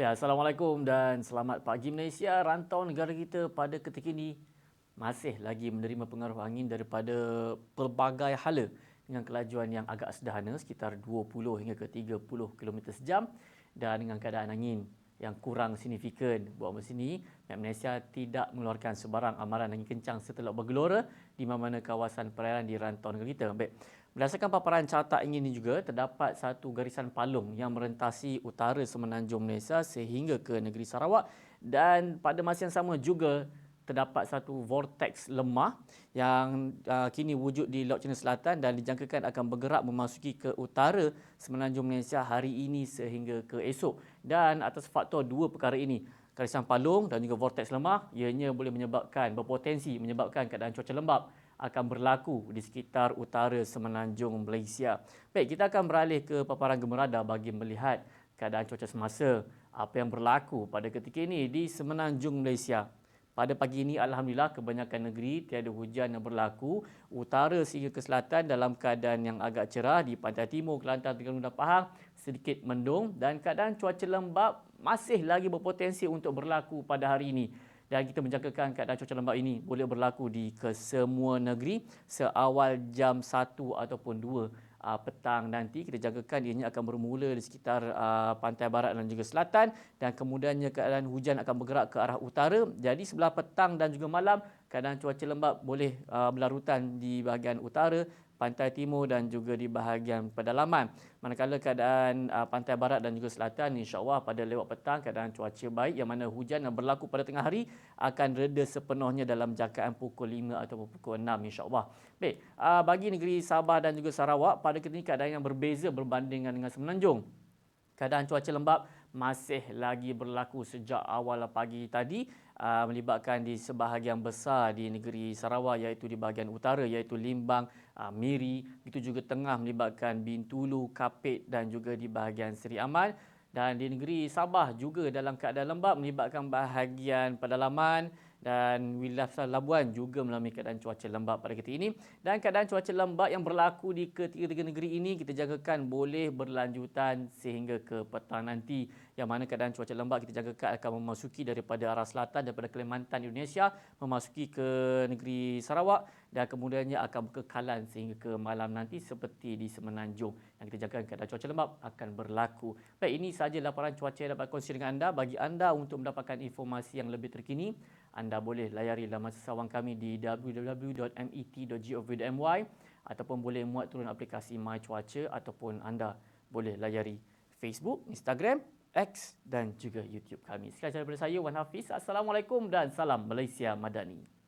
Ya, Assalamualaikum dan selamat pagi Malaysia. Rantau negara kita pada ketika ini masih lagi menerima pengaruh angin daripada pelbagai hala dengan kelajuan yang agak sederhana sekitar 20 hingga ke 30 km sejam dan dengan keadaan angin yang kurang signifikan. Buat masa ini, pihak Malaysia tidak mengeluarkan sebarang amaran angin kencang setelah bergelora di mana-mana kawasan perairan di rantau negara kita. Baik. Berdasarkan paparan carta ini juga, terdapat satu garisan palung yang merentasi utara semenanjung Malaysia sehingga ke negeri Sarawak dan pada masa yang sama juga terdapat satu vortex lemah yang uh, kini wujud di Laut Cina Selatan dan dijangkakan akan bergerak memasuki ke utara semenanjung Malaysia hari ini sehingga ke esok. Dan atas faktor dua perkara ini, garisan palung dan juga vortex lemah ianya boleh menyebabkan berpotensi menyebabkan keadaan cuaca lembap akan berlaku di sekitar utara semenanjung Malaysia. Baik, kita akan beralih ke paparan gemerada bagi melihat keadaan cuaca semasa apa yang berlaku pada ketika ini di semenanjung Malaysia. Pada pagi ini, Alhamdulillah, kebanyakan negeri tiada hujan yang berlaku. Utara sehingga ke selatan dalam keadaan yang agak cerah. Di pantai timur, Kelantan, Terengganu dan Pahang, sedikit mendung. Dan keadaan cuaca lembap masih lagi berpotensi untuk berlaku pada hari ini dan kita menjangkakan keadaan cuaca lembap ini boleh berlaku di kesemua negeri seawal jam 1 ataupun 2 uh, petang nanti. Kita jangkakan ianya akan bermula di sekitar uh, pantai barat dan juga selatan. Dan kemudiannya keadaan hujan akan bergerak ke arah utara. Jadi sebelah petang dan juga malam keadaan cuaca lembap boleh uh, berlarutan di bahagian utara pantai timur dan juga di bahagian pedalaman. Manakala keadaan uh, pantai barat dan juga selatan insya-Allah pada lewat petang keadaan cuaca baik yang mana hujan yang berlaku pada tengah hari akan reda sepenuhnya dalam jangkaan pukul 5 atau pukul 6 insya-Allah. Baik, uh, bagi negeri Sabah dan juga Sarawak pada ketika keadaan yang berbeza berbanding dengan semenanjung. Keadaan cuaca lembap masih lagi berlaku sejak awal pagi tadi uh, melibatkan di sebahagian besar di negeri Sarawak iaitu di bahagian utara iaitu Limbang, uh, Miri, itu juga tengah melibatkan Bintulu, Kapit dan juga di bahagian Seri Aman. Dan di negeri Sabah juga dalam keadaan lembap melibatkan bahagian pedalaman dan wilayah Labuan juga mengalami keadaan cuaca lembap pada ketika ini. Dan keadaan cuaca lembap yang berlaku di ketiga-tiga negeri ini kita jangkakan boleh berlanjutan sehingga ke petang nanti. Yang mana keadaan cuaca lembap kita jangkakan akan memasuki daripada arah selatan daripada Kalimantan Indonesia memasuki ke negeri Sarawak dan kemudiannya akan berkekalan sehingga ke malam nanti seperti di Semenanjung yang kita jangkakan keadaan cuaca lembap akan berlaku. Baik ini sahaja laporan cuaca yang dapat kongsi dengan anda bagi anda untuk mendapatkan informasi yang lebih terkini anda boleh layari laman sesawang kami di www.met.gov.my ataupun boleh muat turun aplikasi My Cuaca ataupun anda boleh layari Facebook, Instagram, X dan juga YouTube kami. Sekian daripada saya Wan Hafiz. Assalamualaikum dan salam Malaysia Madani.